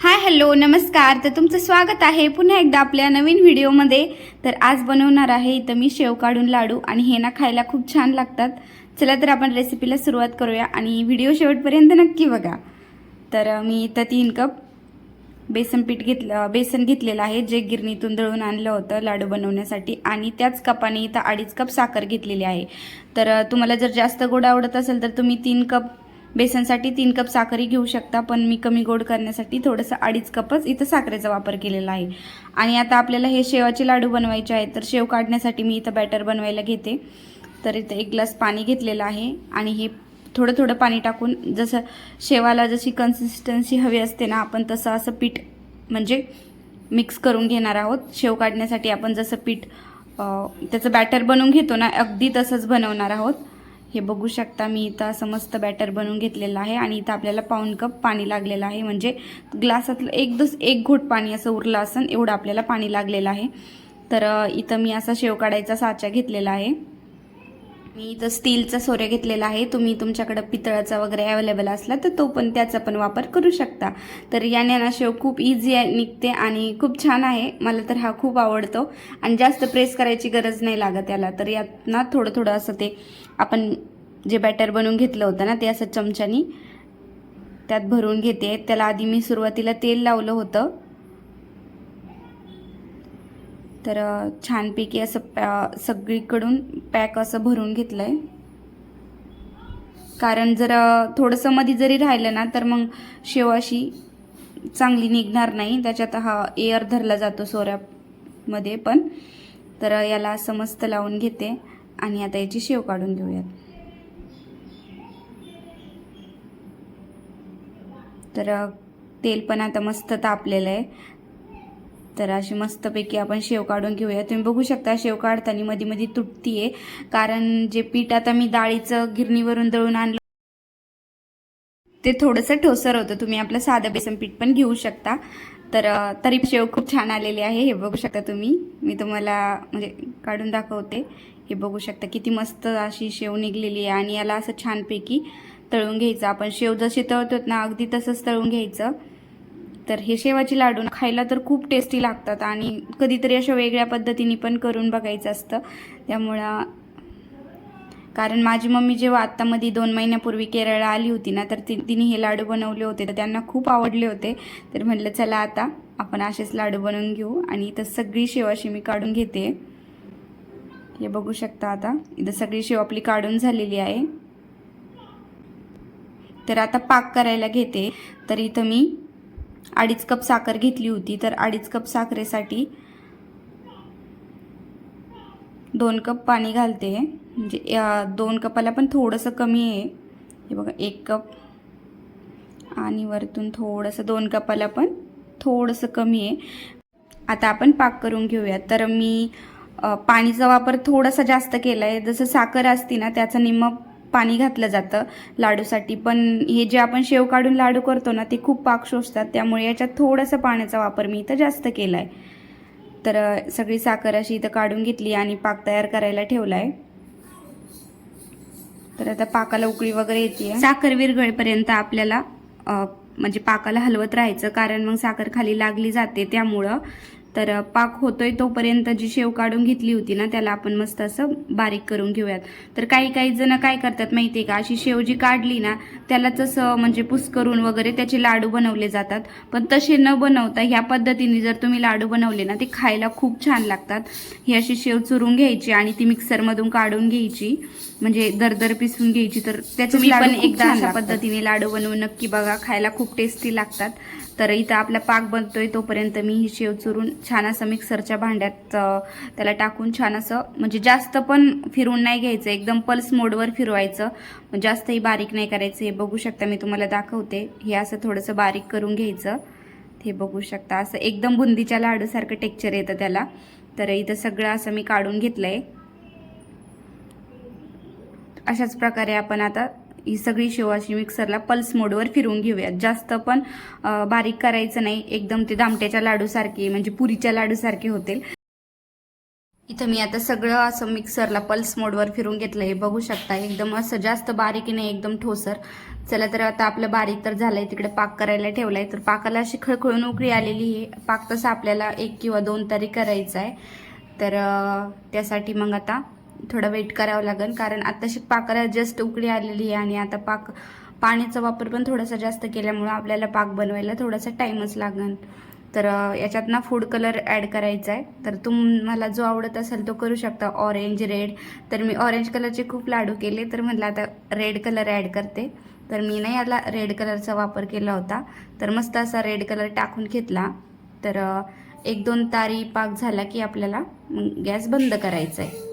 Hi hello नमस्कार. तर तुमचं स्वागत आहे पुन्हा एकदा आपल्या नवीन व्हिडिओमध्ये. तर आज बनवणार आहे इथं मी शेव काढून लाडू आणि हे ना खायला खूप छान लागतात. चला तर आपण रेसिपीला सुरुवात करूया आणि व्हिडिओ शेवटपर्यंत नक्की बघा. तर मी इथं तीन कप बेसन पीठ घेतलं बेसन घेतलेलं आहे जे गिरणीतून दळून आणलं होतं लाडू बनवण्यासाठी. आणि त्याच कपाने इथं अडीच कप साखर घेतलेली आहे. तर तुम्हाला जर जास्त गोड आवडत असेल तर तुम्ही तीन कप बेसनसाठी तीन कप साखरही घेऊ शकता पण मी कमी गोड करण्यासाठी थोडंसं अडीच कपच इथं साखरेचा वापर केलेला आहे. आणि आता आपल्याला हे शेवाचे लाडू बनवायचे आहेत तर शेव काढण्यासाठी मी इथं बॅटर बनवायला घेते. तर इथं एक ग्लास पाणी घेतलेलं आहे आणि हे थोडं थोडं पाणी टाकून जसं शेवाला जशी कन्सिस्टन्सी हवी असते ना आपण तसं असं पीठ म्हणजे मिक्स करून घेणार आहोत. शेव काढण्यासाठी आपण जसं पीठ त्याचं बॅटर बनवून घेतो ना अगदी तसंच बनवणार आहोत. हे बघू शकता मी इथं असं मस्त बॅटर बनवून घेतलेलं आहे आणि इथं आपल्याला पाऊन कप पाणी लागलेलं आहे. म्हणजे ग्लासातलं एक दस एक घोट पाणी असं उरलं असन एवढं आपल्याला पाणी लागलेलं आहे. तर इथं मी असा शेव काढायचा साचा घेतलेला आहे. मी इथं स्टीलचा सोऱ्या घेतलेला आहे. तुम्ही तुमच्याकडं पितळाचा वगैरे अवेलेबल असला तर तो पण त्याचा पण वापर करू शकता. तर याने ना शेव खूप इझी निघते आणि खूप छान आहे. मला तर हा खूप आवडतो. आणि जास्त प्रेस करायची गरज नाही लागत याला. तर यात ना थोडं थोडं असं ते आपण जे बॅटर बनवून घेतलं होतं ना ते असं चमच्यानी त्यात भरून घेते. त्याला आधी मी सुरुवातीला तेल लावलं होतं. तर छानपैकी असं पॅ सगळीकडून पॅक असं भरून घेतलं आहे कारण जर थोडंसं मध्ये जरी राहिलं ना तर मग शेव अशी चांगली निघणार नाही. त्याच्यात हा एअर धरला जातो सोऱ्यामध्ये पण. तर याला असं मस्त लावून घेते आणि आता याची शेव काढून घेऊयात. तर तेल पण आता मस्त तापलेलं आहे. तर अशी मस्तपैकी आपण शेव काढून घेऊया. तुम्ही बघू शकता शेव काढताना मध्ये मध्ये तुटतीये. कारण जे पीठ आता मी डाळीचं गिरणीवरून दळून आणलं ते थोडंसं ठोसर होतं. तुम्ही आपलं साधं बेसन पीठ पण घेऊ शकता. तर तरी शेव खूप छान आलेले आहे. हे बघू शकता तुम्ही. मी तुम्हाला म्हणजे काढून दाखवते. हे बघू शकता किती मस्त अशी शेव निघलेली आहे. आणि याला असं छानपैकी तळून घ्यायचं. आपण शेव जशी तळतो ना अगदी तसंच तळून घ्यायचं. तर हे शेवाची लाडू खायला तर खूप टेस्टी लागतात आणि कधीतरी अशा वेगळ्या पद्धतीने पण करून बघायचं असतं. त्यामुळं कारण माझी मम्मी जेव्हा आत्तामध्ये दोन महिन्यापूर्वी केरळला आली होती ना तर ति तिने हे लाडू बनवले होते. तर त्यांना खूप आवडले होते. तर म्हटलं चला आता आपण असेच लाडू बनवून घेऊ आणि इथं सगळी शेवाशी मी काढून घेते. हे बघू शकता आता. इथं सगळी शेव आपली काढून झालेली आहे. तर आता पाक करायला घेते. तर इथं मी अडीच कप साखर घेतली होती तर अडीच कप साखरेसाठी दोन कप पाणी घालते म्हणजे या दोन कपाला पण थोडंसं कमी आहे. हे बघा एक कप. आणि वरतून थोडंसं दोन कपाला पण थोडंसं कमी आहे. आता आपण पाक करून घेऊयात. तर मी पाणीचा वापर थोडासा जास्त केला आहे जसं साखर असती ना त्याचं निम्म पाणी घातलं जातं. लाडूसाठी पण हे जे आपण शेव काढून लाडू करतो ना ते खूप पाक शोषतात. त्यामुळे याच्यात थोडंसं पाण्याचा वापर मी इथं जास्त केला आहे तर सगळी साखर अशी इथं काढून घेतली आणि पाक तयार करायला ठेवला आहे तर आता पाकाला उकळी वगैरे येते साखर विरघळेपर्यंत आपल्याला म्हणजे पाकाला हलवत राहायचं. कारण मग साखर खाली लागली जाते. त्यामुळं तर पाक होतोय तोपर्यंत जी शेव काढून घेतली होती ना त्याला आपण मस्त असं बारीक करून घेऊयात. तर काही काही जण काय करतात माहितीये का अशी शेव जी काढली ना त्यालाच असं म्हणजे पुस करून वगैरे त्याचे लाडू बनवले जातात. पण तसे न बनवता ह्या पद्धतीने जर तुम्ही लाडू बनवले ना ते खायला खूप छान लागतात. ही अशी शेव चुरून घ्यायची आणि ती मिक्सरमधून काढून घ्यायची. म्हणजे दरदर पिसून घ्यायची. तर त्याचे मी पण एकदा अशा पद्धतीने लाडू बनवून नक्की बघा खायला खूप टेस्टी लागतात. तर इथं आपला पाक बनतोय तोपर्यंत मी ही शेव चुरून छान असं मिक्सरच्या भांड्यात त्याला टाकून छान असं म्हणजे जास्त पण फिरून नाही घ्यायचं. एकदम पल्स मोडवर फिरवायचं. जास्तही बारीक नाही करायचं. हे बघू शकता मी तुम्हाला दाखवते. हे असं थोडंसं बारीक करून घ्यायचं. हे बघू शकता. असं एकदम बुंदीच्या लाडूसारखं टेक्चर येतं त्याला. तर इथं सगळं असं मी काढून घेतलंय. अशाच प्रकारे आपण आता ही सगळी शेव अशी मिक्सरला पल्स मोडवर फिरवून घेऊयात. जास्त पण बारीक करायचं नाही. एकदम ते दामट्याच्या लाडूसारखे म्हणजे पुरीच्या लाडूसारखे होतील. इथं मी आता सगळं असं मिक्सरला पल्स मोडवर फिरून घेतलं. हे बघू शकता एकदम असं जास्त बारीक नाही एकदम ठोसर. चला तर आता आपलं बारीक तर झालंय तिकडे पाक करायला ठेवलाय. तर पाकाला अशी खळखळून उकळी आलेली आहे. पाक तसा आपल्याला एक किंवा दोन तरी करायचा आहे. तर त्यासाठी मग आता थोडा वेट करावं लागेल. कारण आताशी पाकाला जस्ट उकळी आलेली आहे आणि आता पाक पाण्याचा वापर पण थोडासा जास्त केल्यामुळं आपल्याला पाक बनवायला थोडासा टाईमच लागेल. तर याच्यात ना फूड कलर ॲड करायचा आहे. तर तुम्हाला जो आवडत असेल तो करू शकता. ऑरेंज रेड तर मी ऑरेंज कलरचे खूप लाडू केले. तर म्हटलं आता रेड कलर ॲड करते. तर मी नाही याला रेड कलरचा वापर केला होता. तर मस्त असा रेड कलर टाकून घेतला. तर एक दोन तारी पाक झाला की आपल्याला मग गॅस बंद करायचा आहे.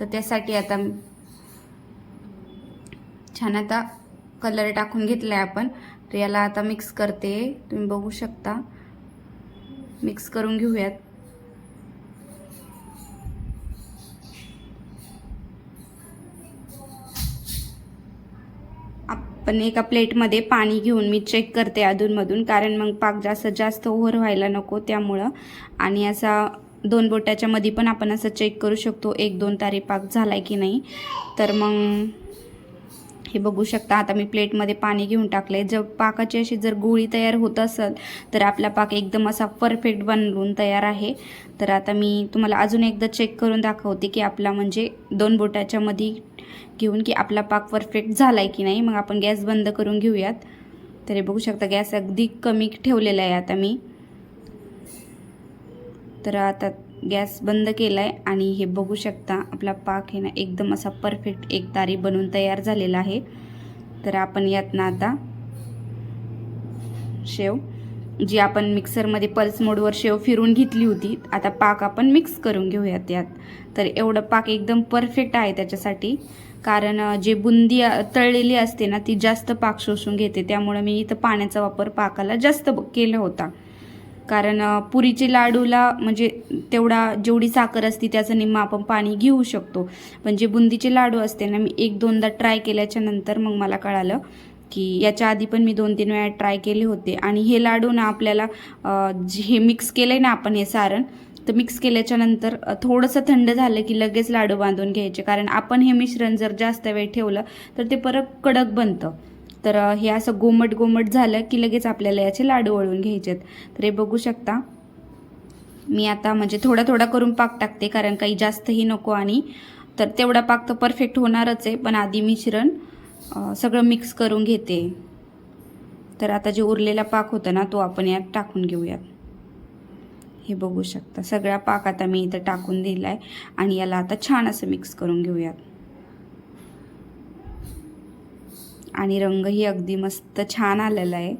तर त्यासाठी आता छान आता कलर टाकून घेतला आहे आपण. तर याला आता मिक्स करते. तुम्ही बघू शकता. मिक्स करून घेऊयात. आपण एका प्लेटमध्ये पाणी घेऊन मी चेक करते अधूनमधून कारण मग पाक जास्त जास्त ओव्हर व्हायला नको त्यामुळं. आणि असा दोन बोटाच्या मध्ये पण आपण असं चेक करू शकतो एक दोन तारे पाक झालाय की नाही. तर मग हे बघू शकता आता मी प्लेटमध्ये पाणी घेऊन टाकले जर पाकाची अशी जर गोळी तयार होत असेल तर आपला पाक एकदम असा परफेक्ट बनवून तयार आहे. तर आता मी तुम्हाला अजून एकदा चेक करून दाखवते की आपला म्हणजे दोन बोटाच्या मध्ये घेऊन की आपला पाक परफेक्ट झाला आहे की नाही. मग आपण गॅस बंद करून घेऊयात. तर हे बघू शकता गॅस अगदी कमी ठेवलेला आहे आता मी. तर आता गॅस बंद केला आहे आणि हे बघू शकता आपला पाक हे ना एकदम असा परफेक्ट एक तारी बनून तयार झालेला आहे. तर आपण यात ना आता शेव जी आपण मिक्सरमध्ये पल्स मोडवर शेव फिरून घेतली होती आता पाक आपण मिक्स करून घेऊयात यात. तर एवढं पाक एकदम परफेक्ट आहे त्याच्यासाठी. कारण जे बुंदी तळलेली असते ना ती जास्त पाक शोषून घेते. त्यामुळे मी इथं पाण्याचा वापर पाकाला जास्त ब- केला होता. कारण पुरीचे लाडूला म्हणजे तेवढा जेवढी साखर असते त्याचं निम्मा आपण पाणी घेऊ शकतो. पण जे बुंदीचे लाडू असते ना मी एक दोनदा ट्राय केल्याच्यानंतर मग मला कळालं की याच्या आधी पण मी दोन तीन वेळा ट्राय केले होते. आणि हे लाडू ना आपल्याला जे हे मिक्स केलं आहे ना आपण हे सारण तर मिक्स केल्याच्यानंतर थोडंसं थंड झालं की लगेच लाडू बांधून घ्यायचे. कारण आपण हे मिश्रण जर जास्त वेळ ठेवलं तर ते परत कडक बनतं. तर हे असं गोमट गोमट झालं की लगेच आपल्याला याचे लाडू वळून घ्यायचे तर हे बघू शकता. मी आता म्हणजे थोडा थोडा करून पाक टाकते कारण काही जास्तही नको आणि तर तेवढा पाक तर परफेक्ट होणारच आहे पण आधी मिश्रण सगळं मिक्स करून घेते. तर आता जे उरलेला पाक होता ना तो आपण यात टाकून घेऊयात. हे बघू शकता. सगळा पाक आता मी इथं टाकून दिला आहे आणि याला आता छान असं मिक्स करून घेऊयात. आणि रंगही अगदी मस्त छान आलेला आहे.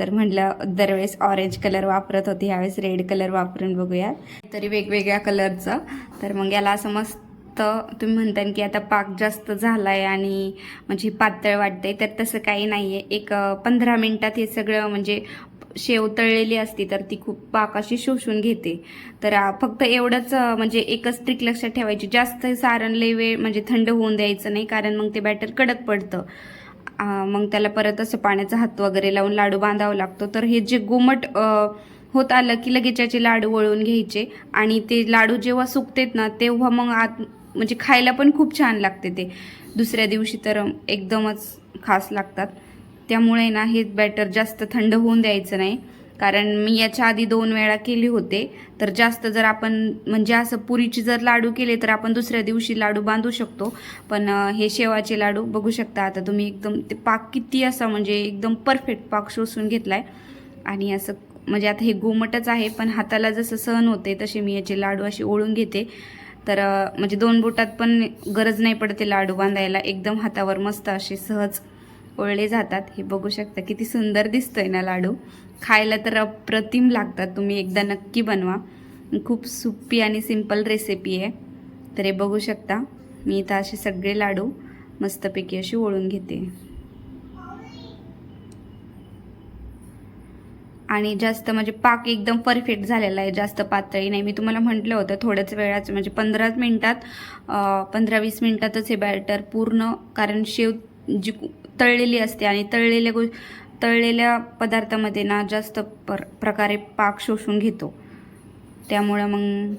तर म्हटलं दरवेळेस ऑरेंज कलर वापरत होते ह्यावेळेस रेड कलर वापरून बघूया. तरी वेगवेगळ्या कलरचं तर मग याला असं मस्त तुम्ही म्हणता की आता पाक जास्त झाला आहे आणि म्हणजे पातळ वाटतंय तर तसं काही नाही आहे एक पंधरा मिनटात हे सगळं म्हणजे शेव तळलेली असती तर ती खूप पाकाशी शोषून घेते. तर फक्त एवढंच म्हणजे एकच ट्रिक लक्षात ठेवायची. जास्त सारण लय वेळ म्हणजे थंड होऊन द्यायचं नाही कारण मग ते बॅटर कडक पडतं. मग त्याला परत असं पाण्याचा हात वगैरे लावून लाडू बांधावा लागतो. तर हे जे गुमट होत आलं की लगेच याचे लाडू वळून घ्यायचे. आणि ते लाडू जेव्हा सुकतेत ना तेव्हा मग आत म्हणजे खायला पण खूप छान लागते ते. दुसऱ्या दिवशी तर एकदमच खास लागतात. त्यामुळे ना हे बॅटर जास्त थंड होऊन द्यायचं नाही. कारण मी याच्या आधी दोन वेळा केले होते. तर जास्त जर आपण म्हणजे असं पुरीचे जर लाडू केले तर आपण दुसऱ्या दिवशी लाडू बांधू शकतो. पण हे शेवाचे लाडू बघू शकता. आता तुम्ही एकदम ते पाक किती असा म्हणजे एकदम परफेक्ट पाक शोषून घेतलाय. आणि असं म्हणजे आता हे गोमटच आहे पण हाताला जसं सहन होते तसे मी याचे लाडू असे ओळून घेते. तर म्हणजे दोन बोटात पण गरज नाही पडते लाडू बांधायला. एकदम हातावर मस्त असे सहज ओळले जातात. हे बघू शकता. किती सुंदर दिसतोय ना लाडू. खायला तर अप्रतिम लागतात. तुम्ही एकदा नक्की बनवा. खूप सोपी आणि सिंपल रेसिपी आहे. तर हे बघू शकता. मी इथं असे सगळे लाडू मस्तपैकी अशी ओळून घेते. आणि जास्त म्हणजे पाक एकदम परफेक्ट झालेला आहे. जास्त पातळी नाही. मी तुम्हाला म्हटलं होतं थोड्याच वेळाच. म्हणजे पंधराच मिनटात पंधरा वीस मिनटातच हे बॅटर पूर्ण कारण शेव जी तळलेली असते आणि तळलेल्या गो तळलेल्या पदार्थामध्ये ना जास्त पर प्रकारे पाक शोषून घेतो. त्यामुळं मग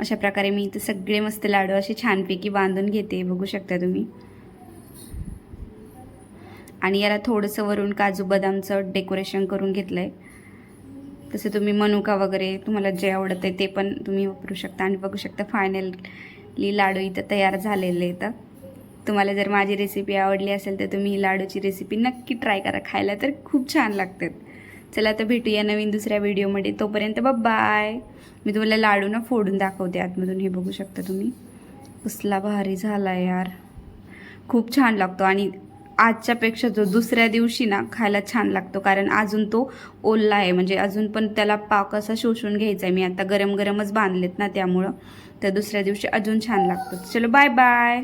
अशा प्रकारे मी इथे सगळे मस्त लाडू असे छानपैकी बांधून घेते. बघू शकता तुम्ही. आणि याला थोडंसं वरून काजू बदामचं डेकोरेशन करून घेतलं आहे तसं तुम्ही मनुका वगैरे तुम्हाला जे आवडत आहे ते पण तुम्ही वापरू शकता. आणि बघू शकता फायनली लाडू इथं तयार झालेले आहेत. तुम्हाला जर माझी रेसिपी आवडली असेल तर तुम्ही ही लाडूची रेसिपी नक्की ट्राय करा. खायला तर खूप छान लागतात. चला तर भेटूया नवीन दुसऱ्या व्हिडिओमध्ये तोपर्यंत बाय मी तुम्हाला लाडू ना फोडून दाखवते आतमधून. हे बघू शकता तुम्ही. कसला भारी झाला यार. खूप छान लागतो आणि आजच्यापेक्षा जो दुसऱ्या दिवशी ना खायला छान लागतो. कारण अजून तो ओलला आहे. म्हणजे अजून पण त्याला पाक असा शोषून घ्यायचा आहे. मी आता गरम गरमच बांधलेत ना त्यामुळं. तर दुसऱ्या दिवशी अजून छान लागतो. चलो बाय बाय